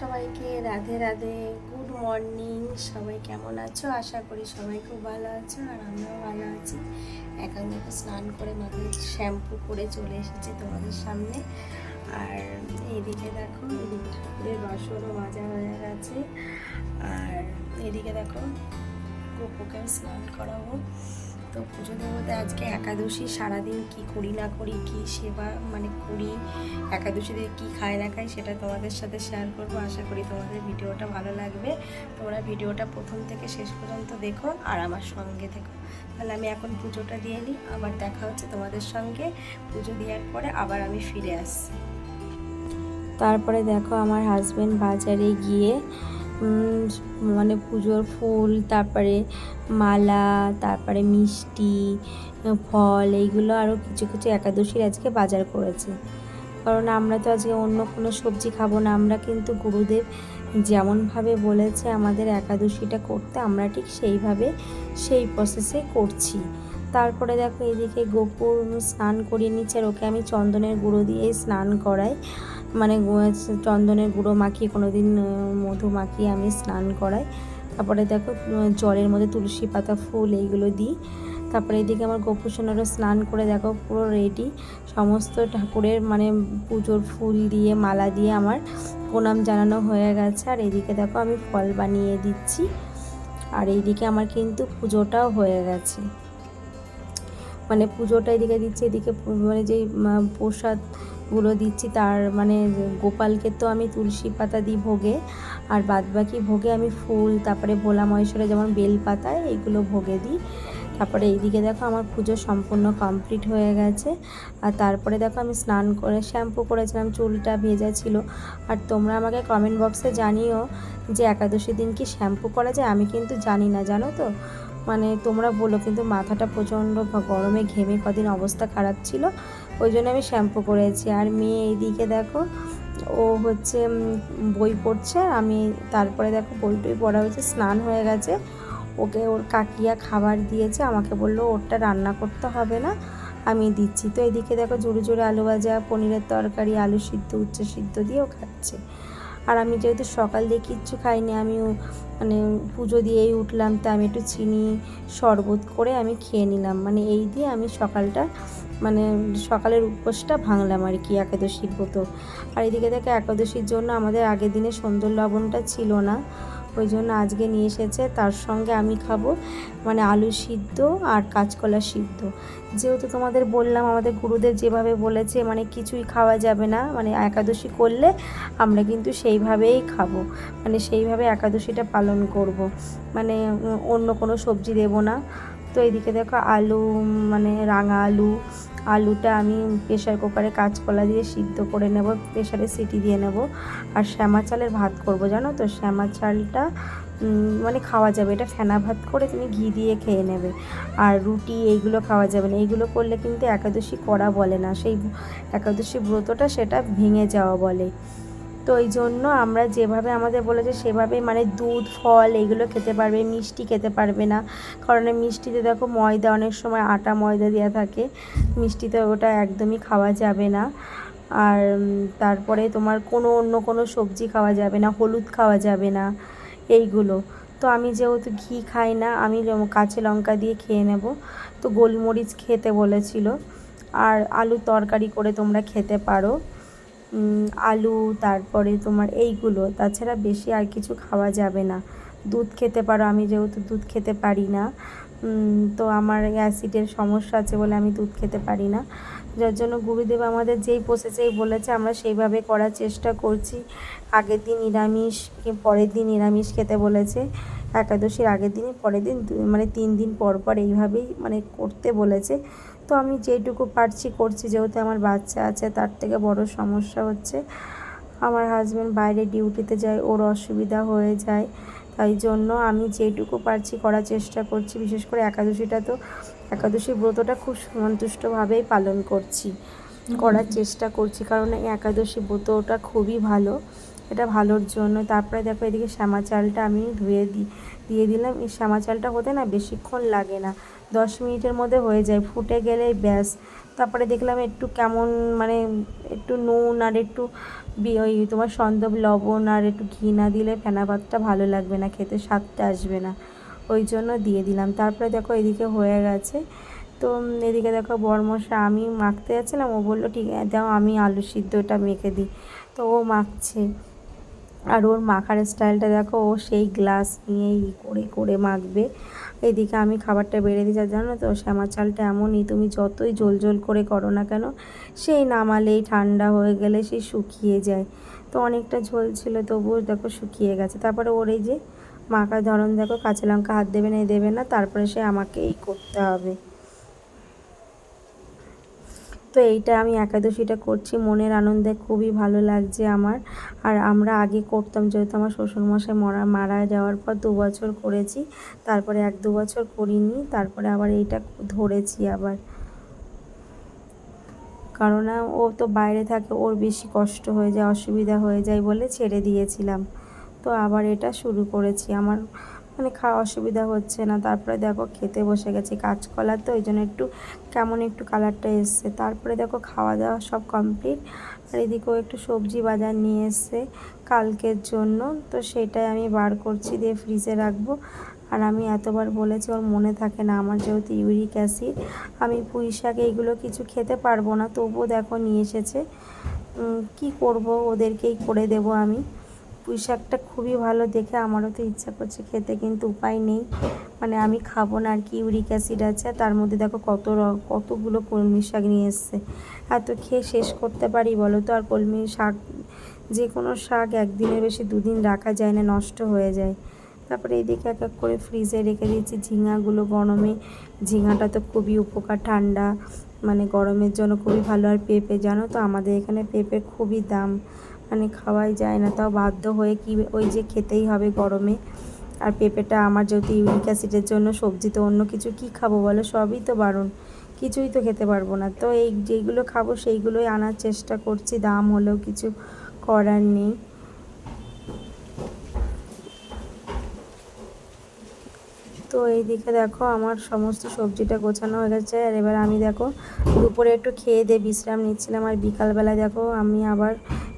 সবাইকে Radhe Radhe good morning সবাই কেমন আছো? আশা করি সবাই খুব ভালো আছো আর আমরাও ভালো আছি। দেখো স্নান করে মাথায় শ্যাম্পু করে চলে এসেছি তোমাদের সামনে। আর এদিকে দেখো এদিকে ঠাকুরের বাসনও মাজা হয়ে গেছে। আর এদিকে দেখো গোপুকে স্নান করাবো। তো পুজো দেবতে আজকে একাদশী, সারাদিন কি করি না করি, কি সেবা মানে করি, একাদশীতে কি খাই না খাই সেটা তোমাদের সাথে শেয়ার করব। আশা করি তোমাদের ভিডিওটা ভালো লাগবে। তোমরা ভিডিওটা প্রথম থেকে শেষ পর্যন্ত দেখো আর আমার সঙ্গে থেকো। তাহলে আমি এখন পুজোটা দিয়ে নিই, আবার দেখা হচ্ছে তোমাদের সঙ্গে। পুজো দেওয়ার পরে আবার আমি ফিরে আসছি। তারপরে দেখো আমার হাজব্যান্ড বাজারে গিয়ে মানে পুজোর ফুল, তারপরে মালা, তারপরে মিষ্টি, ফল, এইগুলো আরও কিছু কিছু একাদশীর আজকে বাজার করেছে। কারণ আমরা তো আজকে অন্য কোনো সবজি খাব না, আমরা কিন্তু গুরুদেব যেমনভাবে বলেছে আমাদের একাদশীটা করতে, আমরা ঠিক সেইভাবে সেই প্রসেসে করছি। তারপরে দেখো এদিকে গোপুর স্নান করিয়ে নিচ্ছে আর ওকে আমি চন্দনের গুঁড়ো দিয়ে স্নান করাই। মানে চন্দনের গুঁড়ো মাখিয়ে কোনো দিন মধু মাখিয়ে আমি স্নান করাই। তারপরে দেখো জলের মধ্যে তুলসী পাতা, ফুল এইগুলো দিই। তারপরে এদিকে আমার গোপুসোনারও স্নান করে দেখো, পুরো রেডি সমস্ত ঠাকুরের মানে পুজোর ফুল দিয়ে, মালা দিয়ে আমার প্রণাম জানানো হয়ে গেছে। আর এদিকে দেখো আমি ফল বানিয়ে দিচ্ছি। আর এইদিকে আমার কিন্তু পুজোটাও হয়ে গেছে। মানে পুজোটা এদিকে দিচ্ছি, এদিকে মানে যেই প্রসাদগুলো দিচ্ছি তার মানে গোপালকে তো আমি তুলসী পাতা দিই ভোগে, আর বাদবাকি ভোগে আমি ফুল, তারপরে ভোলা মহেশ্বরে যেমন বেল পাতা এইগুলো ভোগে দিই। তারপরে এইদিকে দেখো আমার পুজো সম্পূর্ণ কমপ্লিট হয়ে গেছে। আর তারপরে দেখো আমি স্নান করে, শ্যাম্পু করেছিলাম, চুলটা ভেজা ছিল। আর তোমরা আমাকে কমেন্ট বক্সে জানিও যে একাদশী দিন কি শ্যাম্পু করা যায়? আমি কিন্তু জানি না, জানো তো? মানে তোমরা বলো, কিন্তু মাথাটা প্রচণ্ড গরমে ঘেমে কদিন অবস্থা খারাপ ছিল, ওই জন্য আমি শ্যাম্পু করেছি। আর মেয়ে এইদিকে দেখো, ও হচ্ছে বই পড়ছে, আমি তারপরে দেখো বই টই পড়া হয়েছে, স্নান হয়ে গেছে। ওকে ওর কাকিয়া খাবার দিয়েছে, আমাকে বলল ওরটা রান্না করতে হবে না, আমি দিচ্ছি। তো এদিকে দেখো জোরে জোরে আলু ভাজা, পনিরের তরকারি, আলু সিদ্ধ উচ্চ সিদ্ধ দিয়েও খাচ্ছে। আর আমি যেহেতু সকাল দিয়ে কিচ্ছু খাইনি, আমি মানে পুজো দিয়েই উঠলাম, তো আমি একটু চিনি শরবত করে আমি খেয়ে নিলাম। মানে এই দিয়ে আমি সকালটা মানে সকালের উপোসটা ভাঙলাম আর কি একাদশীর মতো আর এদিকে দেখে একাদশীর জন্য আমাদের আগের দিনে সুন্দর লবণটা ছিল না। ওই জন্য আজকে নিয়ে এসেছে। তার সঙ্গে আমি খাব মানে আলু সিদ্ধ আর কাঁচকলা সিদ্ধ। যেহেতু তোমাদের বললাম, আমাদের গুরুদের যেভাবে বলেছে মানে কিছুই খাওয়া যাবে না মানে একাদশী করলে আমরা কিন্তু সেইভাবেই খাব। মানে সেইভাবে একাদশীটা পালন করব। মানে অন্য কোনো সবজি দেব না। তো এইদিকে দেখো আলু মানে রাঙা আলু, আলুটা আমি প্রেশার কুকারে কাঁচকলা দিয়ে সিদ্ধ করে নেব প্রেশারে সিটি দিয়ে নেব। আর শ্যামা চালের ভাত করব, জানো তো? শ্যামা চালটা মানে খাওয়া যাবে। এটা ফেনা ভাত করে তুমি ঘি দিয়ে খেয়ে নেবে। আর রুটি, এইগুলো খাওয়া যাবে না। এইগুলো করলে কিন্তু একাদশী করা বলে না। সেই একাদশী ব্রতটা সেটা ভেঙে যাওয়া বলে। তো এই জন্য আমরা যেভাবে আমাদের বলেছে সেভাবে মানে দুধ, ফল এগুলো খেতে পারবে, মিষ্টি খেতে পারবে না। কারণ মিষ্টিতে দেখো ময়দা, অনেক সময় আটা ময়দা দেওয়া থাকে। মিষ্টিতে ওটা একদমই খাওয়া যাবে না। আর তারপরে তোমার কোনো অন্য কোনো সবজি খাওয়া যাবে না, হলুদ খাওয়া যাবে না, এইগুলো। তো আমি যেহেতু ঘি খাই না, আমি কাঁচা লঙ্কা দিয়ে খেয়ে নেব। তো গোলমরিচ খেতে বলেছিল। আর আলু তরকারি করে তোমরা খেতে পারো। আলু, তারপরে তোমার এইগুলো। তাছাড়া বেশি আর কিছু খাওয়া যাবে না। দুধ খেতে পারো, আমি যেহেতু দুধ খেতে পারি না। তো আমার অ্যাসিডের সমস্যা আছে বলে আমি দুধ খেতে পারি না। যার জন্য গুরুদেব আমাদের যেই প্রসেসেই বলেছে, আমরা সেইভাবে করার চেষ্টা করছি। আগের দিন নিরামিষ পরের দিন নিরামিষ খেতে বলেছে। একাদশীর আগের দিনই পরের দিন মানে তিন দিন পর পর এইভাবেই মানে করতে বলেছে। তো আমি যেটুকু পারছি করছি যেহেতু আমার বাচ্চা আছে তার থেকে বড় সমস্যা হচ্ছে আমার হাজব্যান্ড বাইরে ডিউটিতে যায় ওর অসুবিধা হয়ে যায়। তাই জন্য আমি যেটুকু পারছি করার চেষ্টা করছি বিশেষ করে একাদশীটা তো একাদশী ব্রতটা খুব সন্তুষ্টভাবেই পালন করছি করার চেষ্টা করছি। কারণ এই একাদশী ব্রতটা খুবই ভালো এটা ভালোর জন্য। তারপরে দেখো এদিকে শ্যামা চালটা আমি ধুয়ে দিই দিয়ে দিলাম। এই শ্যামা চালটা হতে না বেশিক্ষণ লাগে না। দশ মিনিটের মধ্যে হয়ে যায়, ফুটে গেলেই ব্যাস। তারপরে দেখলাম একটু কেমন মানে একটু নুন আর একটু ওই তোমার সন্দব লবণ আর একটু ঘি না দিলে ফেনা ভাতটা ভালো লাগবে না, খেতে স্বাদটা আসবে না। ওই জন্য দিয়ে দিলাম। তারপরে দেখো এদিকে হয়ে গেছে। তো এদিকে দেখো বরমশা আমি মাখতে যাচ্ছিলাম। ও বলল, ঠিক দাও, আমি আলু সিদ্ধটা মেখে দিই। তো ও মাখছে। আর ওর মাখার স্টাইলটা দেখো, ও সেই গ্লাস নিয়ে ই করে করে মাখবে। এদিকে আমি খাবারটা বেড়ে যা জানো তো শ্যামা চালটা এমনই, তুমি যতই জোল জোল করে করো না কেন, সেই নামালেই ঠান্ডা হয়ে গেলে সেই শুকিয়ে যায়। তো অনেকটা ঝোল ছিল, তবুও দেখো শুকিয়ে গেছে। তারপরে ওর এই যে মাখার ধরন, দেখো কাঁচা লঙ্কা হাত দেবে না দেবে না, তারপরে সে আমাকেই করতে হবে। তো এইটা আমি একাদশীটা করছি। মনের আনন্দে খুবই ভালো লাগছে আমার। আর আমরা আগে করতাম, যেহেতু আমার শ্বশুরমশাই মরা, মারা যাওয়ার পর দু বছর করেছি। তারপরে এক দু বছর করিনি, তারপরে আবার এইটা ধরেছি আবার। কারণ ও তো বাইরে থাকে, ওর বেশি কষ্ট হয়ে যায়, অসুবিধা হয়ে যায় বলে ছেড়ে দিয়েছিলাম। তো আবার এটা শুরু করেছি। আমার মানে খাওয়া অসুবিধা হচ্ছে না। তারপরে দেখো খেতে বসে গেছি। কাঁচকলা তো ওই জন্য একটু কেমন একটু কালারটা এসছে। তারপরে দেখো খাওয়া দাওয়া সব কমপ্লিট আর এদিকেও একটু সবজি বাজার নিয়ে এসছে কালকের জন্য। তো সেটাই আমি বার করছি দিয়ে ফ্রিজে রাখব। আর আমি এতবার বলেছি, ওর মনে থাকে না। আমার যেহেতু ইউরিক অ্যাসিড আমি পুঁই শাক এইগুলো কিছু খেতে পারব না। তবুও দেখো নিয়ে এসেছে। কি করব? ওদেরকেই করে দেব আমি। পুঁই শাকটা খুবই ভালো, দেখে আমারও তো ইচ্ছা করছে খেতে, কিন্তু উপায় নেই। মানে আমি খাব না আর কি, ইউরিক অ্যাসিড আছে, তার মধ্যে দেখো কত কতগুলো কলমি শাক নিয়ে এসছে। এত খেয়ে শেষ করতে পারি বলো তো, আর কলমি শাক যে কোনো শাক একদিনের বেশি দুদিন রাখা যায় না, নষ্ট হয়ে যায়। তারপরে এদিকে এক এক করে ফ্রিজে রেখে দিয়েছি ঝিঙাগুলো গরমে। ঝিঙাটা তো খুবই উপকার, ঠান্ডা মানে গরমের জন্য খুবই ভালো। আর পেঁপে জানো তো, আমাদের এখানে পেঁপে খুবই দাম। মানে খাওয়াই যায় না, তাও বাধ্য হয়ে কি ওই যে খেতেই হবে গরমে। আর পেঁপেটা আমার যেহেতু ইউরিক অ্যাসিডের জন্য, সবজি তো অন্য কিছু কি খাব বলো? সবই তো বারণ, কিছুই তো খেতে পারব না। তো এই যেগুলো খাব সেইগুলোই আনার চেষ্টা করছি, দাম হলেও কিছু করার নেই। তো এইদিকে দেখো আমার সমস্ত সবজিটা গোছানো হয়ে গেছে। আর এবার আমি দেখো দুপুরে একটু খেয়ে দিয়ে বিশ্রাম নিচ্ছিলাম। আর বিকালবেলা দেখো আমি আবার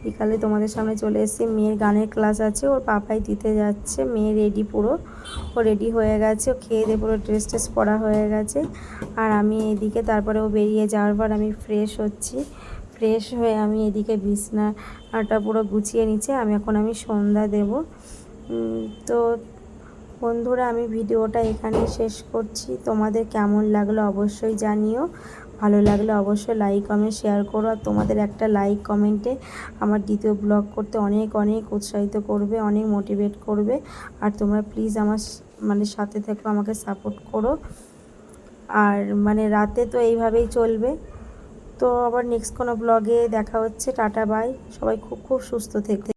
বিকালে তোমাদের সামনে চলে এসেছি। মেয়ের গানের ক্লাস আছে, ওর পাপাই দিতে যাচ্ছে। মেয়ে রেডি পুরো। ও রেডি হয়ে গেছে, ও খেয়ে দিয়ে পুরো ড্রেস ট্রেস পরা হয়ে গেছে। আর আমি এদিকে তারপরে ও বেরিয়ে যাওয়ার পর আমি ফ্রেশ হচ্ছি। ফ্রেশ হয়ে আমি এদিকে বিছনাটা পুরো গুছিয়ে নিচ্ছে। আমি এখন আমি সন্ধ্যা দেব। তো বন্ধুরা, আমি ভিডিওটা এখানেই শেষ করছি। তোমাদের কেমন লাগল অবশ্যই জানিও। ভালো লাগলে অবশ্যই লাইক কমেন্ট শেয়ার করো। আর তোমাদের একটা লাইক কমেন্টে আমার দ্বিতীয় ব্লগ করতে অনেক অনেক উৎসাহিত করবে, অনেক মোটিভেট করবে। আর তোমরা প্লিজ আমার মানে সাথে থেকো, আমাকে সাপোর্ট করো। আর মানে রাতে তো এইভাবেই চলবে। তো আবার নেক্সট কোনো ব্লগে দেখা হচ্ছে। টাটা বাই সবাই খুব খুব সুস্থ থেকো।